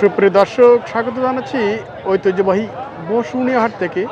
সুপ্রিয় দর্শক, স্বাগত জানাচ্ছি ঐতিহ্যবাহী বসুনিয়া হাট থেকে।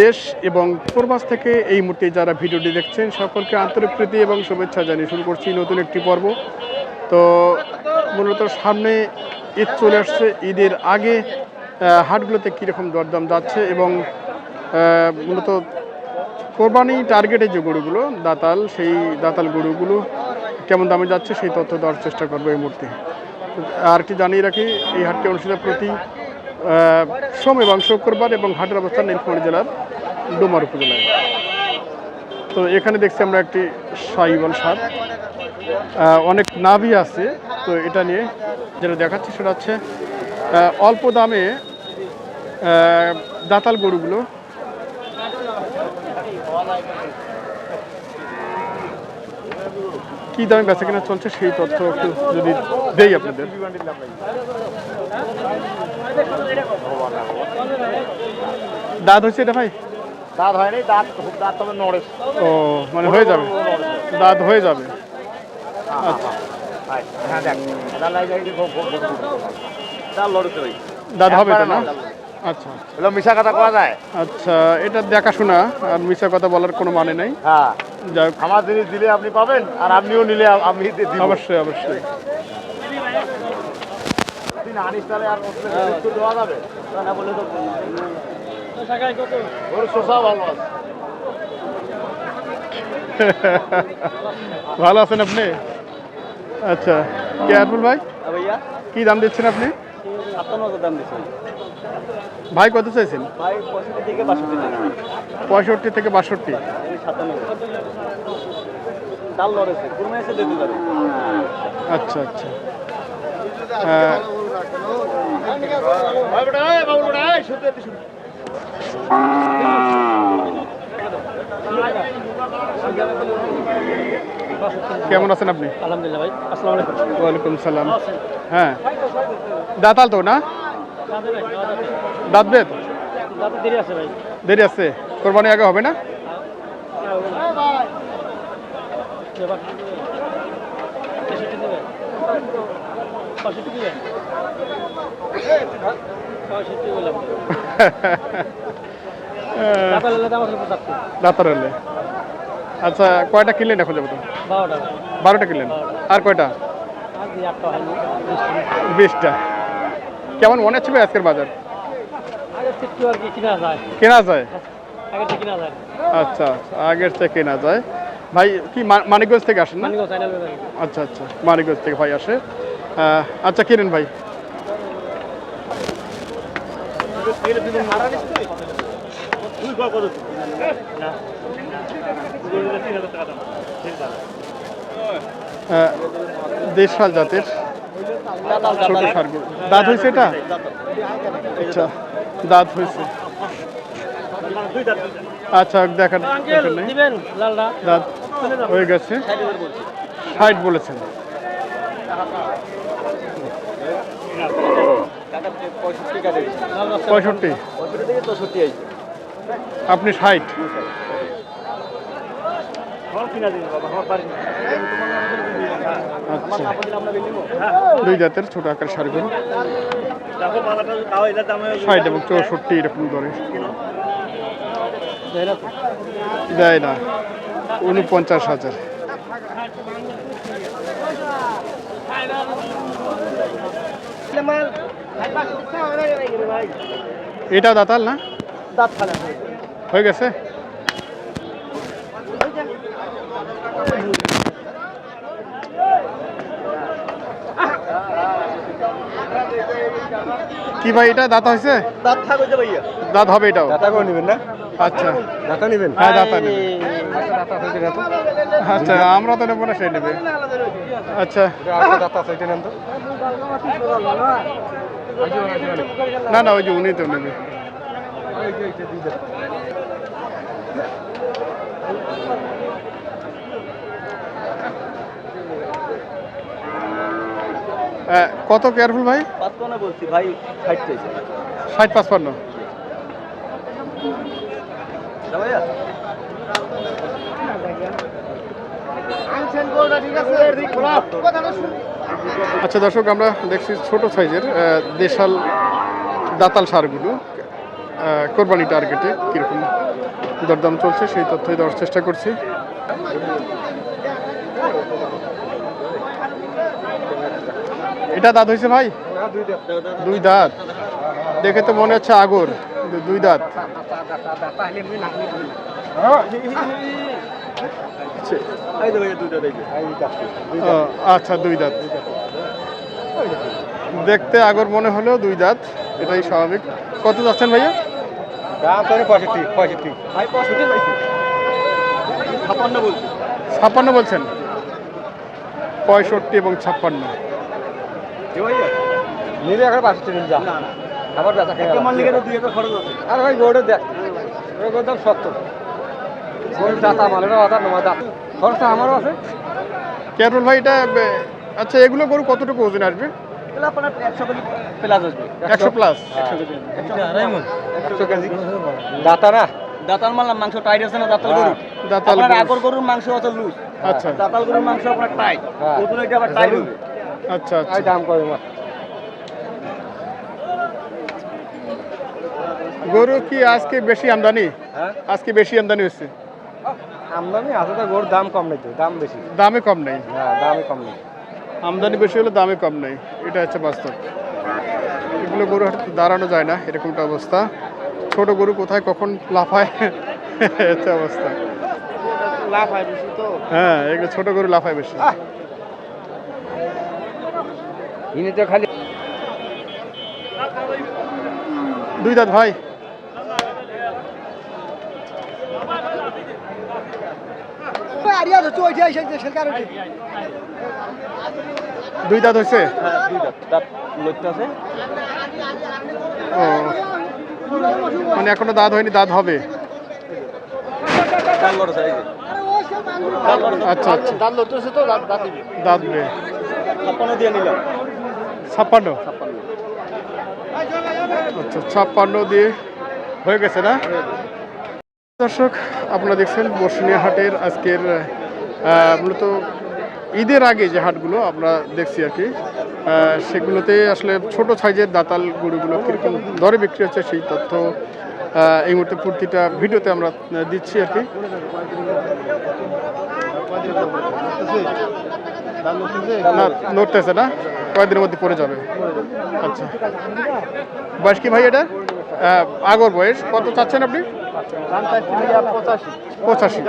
দেশ এবং প্রবাস থেকে এই মুহূর্তে যারা ভিডিওটি দেখছেন, সকলকে আন্তরিক প্রীতি এবং শুভেচ্ছা জানিয়ে শুরু করছি নতুন একটি পর্ব। তো মূলত সামনে ঈদ চলে আসছে, ঈদের আগে হাটগুলোতে কীরকম দরদাম যাচ্ছে এবং মূলত কোরবানি টার্গেটে যে গরুগুলো, দাতাল, সেই দাতাল গরুগুলো কেমন দামে যাচ্ছে, সেই তথ্য দেওয়ার চেষ্টা করব এই মুহূর্তে। আর একটি জানিয়ে রাখি, এই হাটটি অনুষ্ঠিত প্রতি সোম এবং শুক্রবার এবং হাটের অবস্থান নীলফামারী জেলার ডোমার উপজেলায়। তো এখানে দেখছি আমরা একটি সাইবল সার। অনেক নাভি আছে, তো এটা নিয়ে যেটা দেখাচ্ছি সেটা হচ্ছে অল্প দামে দাতাল গরুগুলো কি দামে বেচা কেনা চলছে সেই তথ্য একটু যদি দেই আপনাদের দাঁত হয়েছে এটা ভাই দাঁত হয়নি দাঁত দাঁত তবে নড়ে ও মানে হয়ে যাবে দাঁত হয়ে যাবে আচ্ছা হ্যাঁ দেখ দাঁত হবে তো না আচ্ছা। এগুলো মিশা কথা কওয়া যায়? আচ্ছা এটা দেখাশোনা আর মিশা কথা বলার কোনো মানে নেই। হ্যাঁ। যাই হোক, আমার জিনিস দিলে আপনি পাবেন আর আপনিও নিলে আমি অবশ্যই অবশ্যই। আনিস তাহলে আর দেওয়া যাবে? না বলে তো ওর শোষা ভালো আছে। ভালো আছেন আপনি? আচ্ছা কে কেয়ারফুল ভাই? ভাইয়া। কি দাম দিচ্ছেন আপনি? সাতান্ন হাজার দাম দিচ্ছেন ভাই কত চাইছেন? ভাই পঁয়ষট্টি থেকে বাষট্টি। পঁয়ষট্টি থেকে বাষট্টি। সাতান্ন ডাল লড়েছে কুরমা এসে দিতে পারে। আচ্ছা আচ্ছা। কেমন আছেন আপনি? আলহামদুলিল্লাহ ভাই আসসালামু আলাইকুম। ওয়ালাইকুম সালাম। হ্যাঁ। দাঁতাল তো না? দাঁত বেদ? দাদা দেরি আছে। কোরবানি আগে হবে না? দাঁতার হলে আচ্ছা কয়টা কিনলেন এখন যাব তো বারোটা কিনলেন? আর কয়টা? বিশটা। কেমন মনে হচ্ছে আজকের বাজার? কিনা যায়। আচ্ছা আগের থেকে কেনা যায়। ভাই কি মানিকগঞ্জ থেকে আসেন না? আচ্ছা আচ্ছা মানিকগঞ্জ থেকে ভাই আসে। আচ্ছা কিনেন ভাই। দেশাল জাতের ছোট সারগুলো দাঁত হয়েছে এটা? আচ্ছা দাঁত হয়েছে। আচ্ছা লালটা দাঁত হয়ে গেছে। ষাট বলেছেন। পঁয়ষট্টি। আপনি ষাট আচ্ছা। দুই জাতের ছোট আকার সারগুলো ষাট এবং চৌষট্টি এরকম ধরে দেয় না। উনপঞ্চাশ হাজার। এটা দাতাল না? হয়ে গেছে? কি ভাই এটা? দাঁত হয়েছে? দাঁত থাকবে ভাইয়া। দাঁত হবে এটাও? দাঁতা করে নেবেন না? আচ্ছা। দাঁতা নেবেন? হ্যাঁ দাঁতা নেবেন। আচ্ছা আমরা তো নেব না সে নেবে। আচ্ছা। দাঁতা সাইটে নেন তো না না ওই যে উনি তো নেবে। কত কেয়ারফুল ভাই? পাঁচপান্ন বলছি ভাই ষাট পাঁচপান্ন। আচ্ছা দর্শক আমরা দেখছি ছোট সাইজের দেশাল দাতাল সারগুলো। কোরবানি টার্গেটে কীরকম দরদাম চলছে সেই তথ্যই দেওয়ার চেষ্টা করছি। এটা দাঁত হয়েছে ভাই? দুই দাঁত। দেখে তো মনে হচ্ছে আগর। দুই দাঁত। আচ্ছা দুই দাঁত। দেখতে আগর মনে হলেও দুই দাঁত। এটাই স্বাভাবিক। কত যাচ্ছেন ভাইয়া? ছাপ্পান্ন বলছেন। পঁয়ষট্টি এবং ছাপ্পান্ন। নিলে এখন পাঁচশো নিন যা। আবার বেচা খরচ আছে। ভাই গোড়ে দেখ। গোড় দাম সত্তর। গোড় দাতা মাল এটা আদার নমা দাম। খরচ আমারও আছে। কেরল ভাই এটা আচ্ছা এগুলো গরু কতটুকু ওজন আসবে? আপনার একশো প্লাস আসবে। একশো প্লাস একশো কেজি। দাতা না? দাতার মাল না মাংস টাইট আছে না দাতাল গরু দাতাল আগর গরুর মাংস আছে লুজ আচ্ছা। দাতাল গরুর মাংস আপনার টাইট ওজন এটা আবার টাইট হবে আচ্ছা আচ্ছা। দাম করে মা? গরু কি আজকে বেশি আমদানি? হ্যাঁ? আজকে বেশি আমদানি হচ্ছে? আমদানি আছে তো গরুর দাম কম নেই তো দাম বেশি। দামে কম নেই? হ্যাঁ দামে কম নেই। আমদানি বেশি হলে দামে কম নেই এটা হচ্ছে বাস্তব। এগুলো গরু দাঁড়ানো যায় না এরকমটা অবস্থা। ছোট গরু কোথায় কখন লাফায় হচ্ছে অবস্থা। লাভ হয় বেশি তো। হ্যাঁ এগুলো ছোট গরু লাফায় বেশি। ইনি তো খালি দুই দাঁত ভাই। দুই দাঁত হয়েছে হ্যাঁ দুই দাঁত দাঁত ও। মানে এখনও দাঁত হয়নি দাঁত হবে। আচ্ছা আচ্ছা। দাঁত লড়তে আছে তো দাঁত দাঁত দিয়ে নিলাম। ছাপ্পান্ন। আচ্ছা ছাপ্পান্ন দিয়ে হয়ে গেছে না? দর্শক, আপনারা দেখছেন বর্ষিনিয়া হাটের আজকের মূলত ঈদের আগে যে হাটগুলো আমরা দেখছি আর কি সেগুলোতে আসলে ছোট সাইজের দাতাল গরুগুলো কীরকম দরে বিক্রি হচ্ছে সেই তথ্য এই মুহূর্তে প্রতিটা ভিডিওতে আমরা দিচ্ছি আর কি। নড়তেছে না? কয়েকদিনের মধ্যে পড়ে যাবে। আচ্ছা। বয়স কি ভাই এটা? আগর বয়স। কত চাচ্ছেন আপনি? পঁচাশি।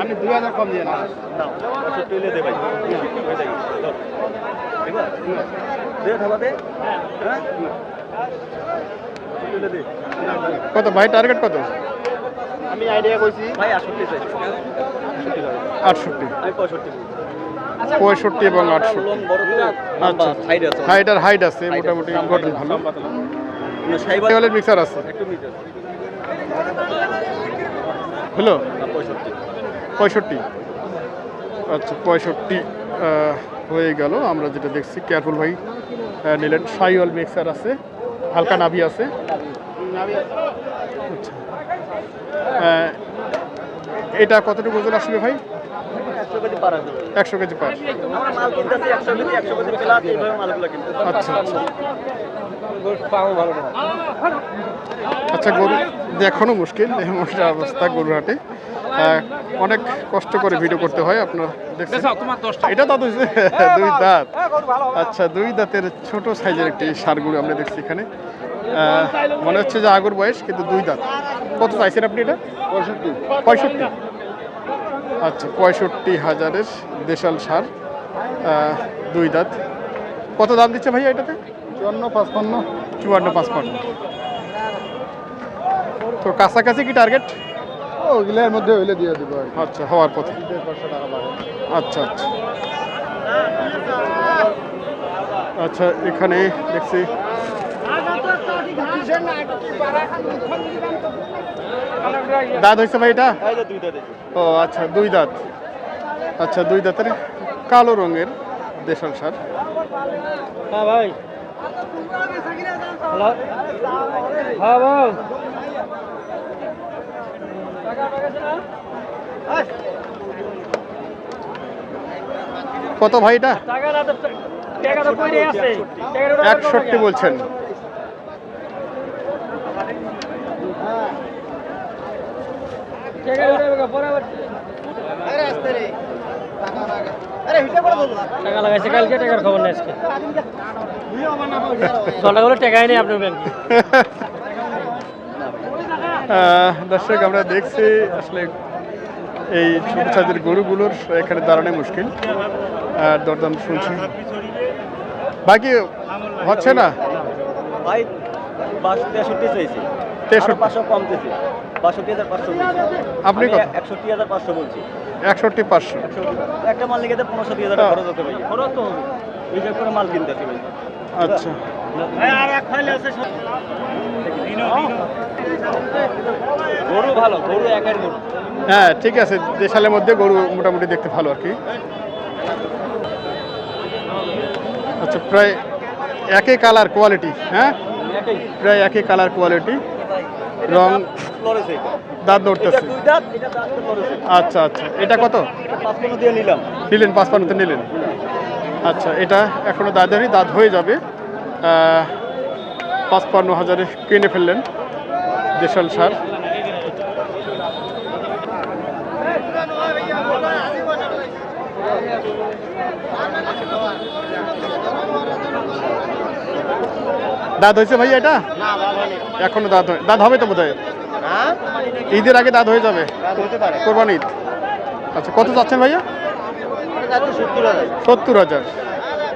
আমি দুই হাজার কম দিয়ে না কত? ভাই টার্গেট কত? আমি আইডিয়া কইছি। ভাই আটষট্টি চাই। আটষট্টি। আমি পঁয়ষট্টি পঁয়ষট্টি এবং আটষট্টি। আচ্ছা সাইড আছে। হাইটার হাইট আছে মোটামুটি গঠন ভালো। সাইবার সাইকেলের মিক্সার আছে। একটু নিচে হলো পঁয়ষট্টি। আচ্ছা পঁয়ষট্টি হয়ে গেল। আমরা যেটা দেখছি কেয়ারফুল ভাই নিলেন। সাইওয়াল মিক্সার আছে। হালকা নাভি আছে। আচ্ছা। এটা কতটুকু ওজন আসবে ভাই? একশো কেজি পার। আচ্ছা আচ্ছা। আচ্ছা গরু দেখানো মুশকিল। এমন অবস্থা গরু হাটে। আহ, অনেক কষ্ট করে ভিডিও করতে হয় আপনার দেখছেন। এটা দাঁত হয়েছে দুই দাঁত। আচ্ছা দুই দাঁতের ছোট সাইজের একটি সারগুলো আমরা দেখছি এখানে। মনে হচ্ছে যে আগর বয়স কিন্তু দুই দাঁত। কত চাইছেন আপনি এটা? পঁয়ষট্টি। পঁয়ষট্টি। আচ্ছা পঁয়ষট্টি হাজারের দেশাল সার দুই দাঁত। কত দাম দিচ্ছে ভাইয়া এটাতে? চুয়ান্ন পাঁচপান্ন। চুয়ান্ন পাঁচপান্ন। তো কাছাকাছি কি টার্গেট ওগুলোর মধ্যে হইলে দিয়ে দিব আচ্ছা হওয়ার পথে আচ্ছা আচ্ছা। আচ্ছা এখানে দেখছি। দাঁত হয়েছে ভাই এটা? ও আচ্ছা দুই দাঁত। আচ্ছা দুই দাঁতের কালো রঙের দেশাল সার হ্যাঁ ভাই। হ্যালো হ্যাঁ বল। কত ভাই এটা? টাকা না তো টাকা তো কই আছে একষট্টি বলছেন। টাকা লাগাইছে কালকে টাকার খবর নেই আজকে। সন্ধ্যাগুলো টাকাই নেই আপনার ব্যাংকে দর্শক আমরা দেখছি আসলে এই ছোট সাইজের গরুগুলোর এখানে দাঁড়ানো মুশকিল। আর দরদাম শুনছি। বাকি হচ্ছে না? ভাই তেষট্টি চাইছি। তেষট্টি। পাঁচশো বাষট্টি হাজার পাঁচশো আপনি? একষট্টি হাজার পাঁচশো বলছি। একষট্টি পাঁচশো। একটা মাল লিখে পনেরো হাজার টাকা খরচ হতে ভাই খরচ তো হবে। হিসাব করে মাল কিনতেছি ভাই আচ্ছা গরু ভালো গরু একের গরু। হ্যাঁ ঠিক আছে দেশালের মধ্যে গরু মোটামুটি দেখতে ভালো আর কি। আচ্ছা প্রায় একই কালার কোয়ালিটি হ্যাঁ? প্রায় একই কালার কোয়ালিটি রং দাঁত নড়তেছে আচ্ছা আচ্ছা এটা কত? নিলেন পাঁচপান্নতে নিলেন। আচ্ছা এটা এখনও দাঁত দাঁত হয়ে যাবে। পাঁচপান্ন হাজারে কিনে ফেললেন। দেশাল সার দাঁত হয়েছে ভাই এটা? এখনও দাঁত হয় দাঁত হবে তো বোধ হয়? ঈদের আগে দাঁত হয়ে যাবে? কোরবানি ঈদ। আচ্ছা কত চাচ্ছেন ভাইয়া? সত্তর হাজার।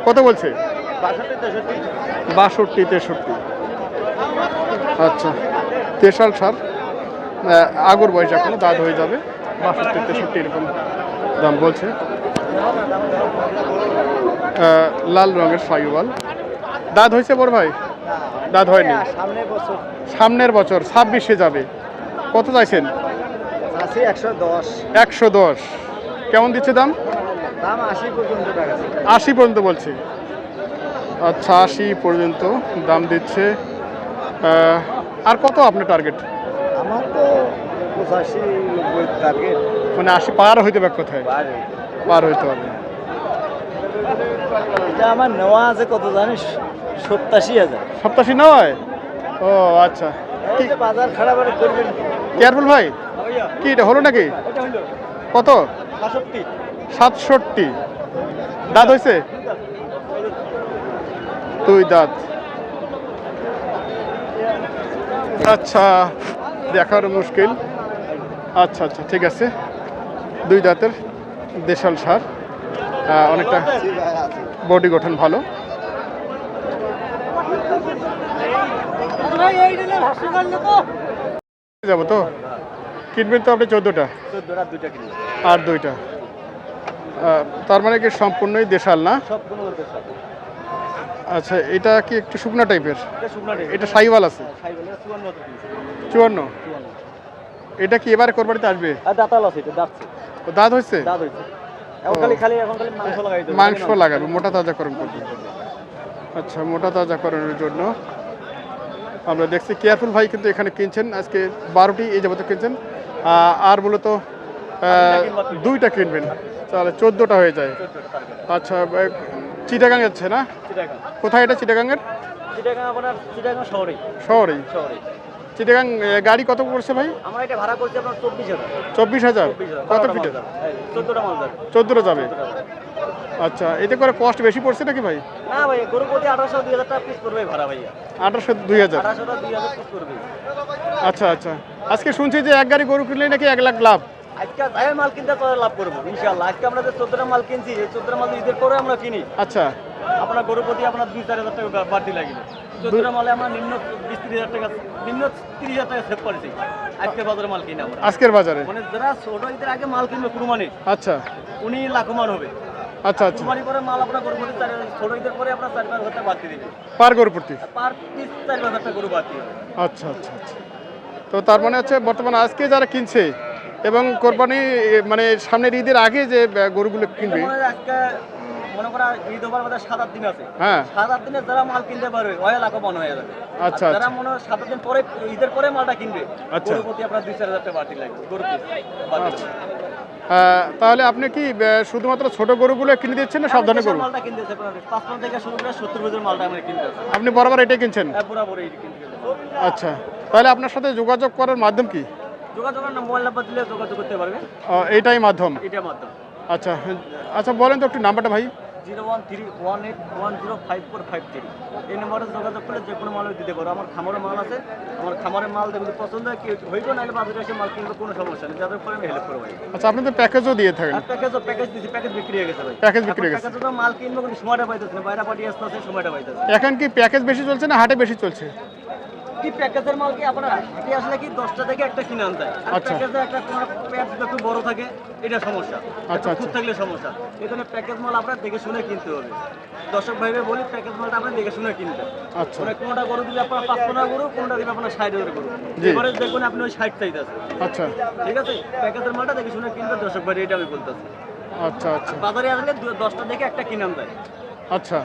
কত বলছে? বাষট্টি তেষট্টি। আচ্ছা। তেষাল সার আগর বয়স এখনও দাঁত হয়ে যাবে। বাষট্টি তেষট্টি এরকম দাম বলছে। লাল রঙের সাইওয়াল। দাঁত হয়েছে বড় ভাই? দাঁত হয়নি। সামনের বছর। ছাব্বিশে যাবে। কত চাইছেন? একশো দশ। কেমন দিচ্ছে দাম? আশি পর্যন্ত টাকা আশি পর্যন্ত বলছে। আচ্ছা আশি পর্যন্ত দাম দিচ্ছে। আর কত আপনার টার্গেট আমার তো পঁচাশি নব্বই টার্গেট মানে আশি পার হইতে পারে কোথায়? পার হইতে হবে। এটা আমার নেওয়া আছে কত জানিস? সত্তাশি হাজার। সপ্তাশি নয়? ও আচ্ছা। বাজার খারাপ করবেন কেয়ারফুল ভাই। কি এটা হলো নাকি? কত? সাতষট্টি। দাঁত হয়েছে দুই দাঁত। আচ্ছা দেখার মুশকিল। আচ্ছা আচ্ছা ঠিক আছে। দুই দাঁতের দেশাল সার। অনেকটা বডি গঠন ভালো। যাব তো? কিনবেন তো আপনি চোদ্দোটা? আর দুইটা। তার মানে কি সম্পূর্ণই দেশাল না সব কোনো বলতে সব আচ্ছা এটা কি একটু শুকনা টাইপের এটা সাইওয়াল আছে? খাই চুয়ান্ন এটা কি এবারে কোরবানিতে আসবে? দাঁতাল আছে এটা দাঁতছে। ও দাঁত হয়েছে? দাঁত হয়েছে। এখন খালি খালি এখন খালি মাংস লাগাই মাংস লাগাবে মোটা তাজাকরণ করবে আচ্ছা মোটা তাজা তাজাকরণের জন্য আমরা দেখছি কেয়ারফুল ভাই কিন্তু এখানে কিনছেন আজকে বারোটি এই যাবত কিনছেন। আর মূলত দুইটা কিনবেন। তাহলে চোদ্দোটা হয়ে যায়। আচ্ছা চিটাগাং যাচ্ছে না? চিটাগাং। কোথায় এটা চিটাগাংয়ের? চিটাগাং আপনার চিটাগাং শহরে শহরেই? শহরে চিটাগাং গাড়ি কত পড়ছে ভাই? আমার এটা ভাড়া করছে আপনার চব্বিশ হাজার। চব্বিশ হাজার? কত ফিটে চোদ্দোটা মাল যাবে। চোদ্দোটা যাবে? আচ্ছা এতে করে কস্ট বেশি পড়ছে নাকি ভাই? না ভাই গরু প্রতি আঠারোশো দুই হাজার টাকা পিস করবে ভাড়া ভাইয়া। আঠারোশো দুই হাজার? আঠারোশোটা দুই হাজার পিস করবে আচ্ছা আচ্ছা। আজকে শুনছি যে এক গাড়ি গরু কিনলে নাকি এক লাখ লাভ। আজকে যাই মাল কিনতে লাভ করব ইনশাল্লাহ আজকে আমরা যে চোদ্দটা মাল কিনছি এই চোদ্দটা মাল ঈদের পরে আমরা কিনি। আচ্ছা। আপনার গরু প্রতি আপনার দুই চার হাজার টাকা বাড়তি চোদ্দটা মালে আমরা নিম্ন বিশ ত্রিশ হাজার টাকা নিম্ন তিরিশ হাজার টাকা সেভ করেছি। আজকে বাজারে মাল কিনে আমরা। আজকের বাজারে? মানে যারা ছোট ঈদের আগে মাল কিনবে কুরবানি আচ্ছা। উনি লাখমান হবে। আচ্ছা আচ্ছা। কুরবানি পরে মাল আপনার গরু প্রতি চার ছোট ঈদের পরে আপনার চার পাঁচ হাজার টাকা বাড়তি দিবে। পার গরু প্রতি? পার পিস চার পাঁচ হাজার টাকা গরু বাড়তি হবে। আচ্ছা আচ্ছা আচ্ছা। তো তার মানে হচ্ছে বর্তমানে আজকে যারা কিনছে এবং কোরবানি মানে সামনের ঈদের আগে যে গরুগুলো কিনবে। মনে করা ঈদ সাত আট দিন আছে। হ্যাঁ। সাত আট দিনে যারা মাল কিনতে পারবে ওই এলাকা হয়ে যাবে। আচ্ছা, যারা আচ্ছা। মনে হয় সাত দিন পরে ঈদের পরে মালটা কিনবে আচ্ছা। প্রতি আপনার দুই চার হাজার টাকা বাড়তি লাগবে গরু পিস বাড়তি আচ্ছা। তাহলে আপনি কি শুধুমাত্র ছোট গরুগুলো কিনে দিচ্ছেন না সব ধরনের গরু? মালটা পাঁচ পনেরো থেকে শুরু করে সত্তর বছর মালটা আমরা কিনতে আপনি বরাবর এটাই কিনছেন? পুরোপুরি কিনতে আচ্ছা। তাহলে আপনার সাথে যোগাযোগ করার মাধ্যম কি? মোবাইল নাম্বার দিলে যোগাযোগ করতে পারবে। এইটাই মাধ্যম? মাধ্যমে। আচ্ছা আচ্ছা বলেন তো একটু নাম্বারটা ভাই। Zero one three one eight one zero five four five three. এই নম্বরে যোগাযোগ করলে যে কোনো মাল দিতে পারো আমার মাল আছে আমার মাল পছন্দ হয় হইব বাজারে এসে মাল কিনবে কোনো সমস্যা নেই। যাদের পরে আমি হেল্প করব আচ্ছা আপনি তো প্যাকেজও দিয়ে থাকেন। প্যাকেজ প্যাকেজ বিক্রি হয়ে গেছে ভাই। প্যাকেজ বিক্রি হয়ে গেছে। প্যাকেজ মাল কিনবো কিন্তু সময়টা পাইতেছে না। বাইরে পাঠিয়ে আসতে আসতে সময়টা পাইতেছে। এখন কি প্যাকেজ বেশি চলছে না হাটে বেশি চলছে? কি প্যাকেজের মাল কি আপনার হাটে আসলে কি দশটা থেকে একটা কিনে আনতে? হয় আর আচ্ছা। প্যাকেজে একটা কোনো একটু বড় থাকে এটা সমস্যা। আচ্ছা, একটু আচ্ছা। থাকলে সমস্যা। এখানে প্যাকেজ মাল আপনার দেখে শুনে কিনতে হবে। দর্শক ভাইবে বলি প্যাকেজ মালটা আপনার দেখে শুনে কিনতে আচ্ছা। মানে কোনটা গরু দিলে আপনার পাঁচ পনেরো গরু কোনটা দিলে আপনার ষাট হাজার গরু। এবারে দেখবেন আপনি ওই ষাট চাইতেছে আচ্ছা। ঠিক আছে? প্যাকেজের মালটা দেখে শুনে কিনবে দর্শক ভাই এটা আমি বলতেছি। আচ্ছা আচ্ছা। বাজারে আসলে দশটা দেখে একটা কিনে আনতে আচ্ছা।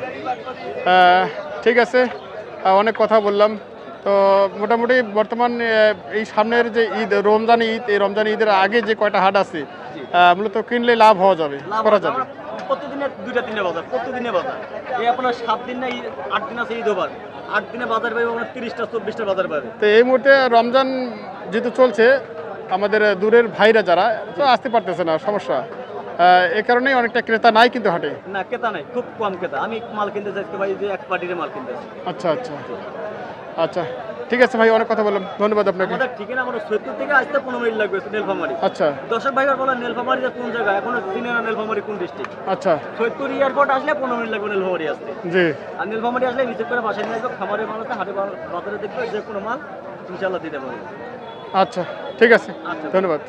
ঠিক আছে। অনেক কথা বললাম। তো মোটামুটি বর্তমান এই সামনের যে ঈদ রমজান ঈদ এই রমজান ঈদের আগে যে কয়টা হাট আছে মূলত কিনলে লাভ হওয়া যাবে করা যাবে। প্রতিদিনের দুইটা তিনটা বাজার প্রতিদিনে বাজার। এই আপনার সাত দিন না ঈদ- আট দিন আছে ঈদ ওভার আট দিনে বাজার পাবে আপনার তিরিশটা চব্বিশটা বাজার পাবে তো এই মুহূর্তে রমজান যেহেতু চলছে আমাদের দূরের ভাইরা যারা তো আসতে পারতেছে না সমস্যা। এ কারণেই অনেকটা ক্রেতা নাই কিন্তু হাটে। না কেতা নাই খুব কম কেতা আমি মাল কিনতে চাইছি ভাই যে এক পার্টির মাল কিনতে চাই। আচ্ছা আচ্ছা। আচ্ছা ঠিক আছে ভাই অনেক কথা বললাম। ধন্যবাদ আপনাকে। আমাদের ঠিকানা আমার সৈয়দপুর থেকে আসতে পনেরো মিনিট লাগবে নীলফামারি। আচ্ছা। দর্শক ভাইবার বলেন নীলফামারি যে কোন জায়গা? এখনও চিনে না নীলফামারি কোন ডিস্ট্রিক্ট আচ্ছা। সৈয়দপুর এয়ারপোর্ট আসলে পনেরো মিনিট লাগবে নীলফামারি আসতে। জি। আর নীলফামারি আসলে রিসিভ করে বাসায় নিয়ে আসবে খামারের মাল আছে হাটে বাজারে দেখবে যে কোনো মাল ইনশাল্লাহ দিতে পারবে। আচ্ছা ঠিক আছে। আচ্ছা। ধন্যবাদ।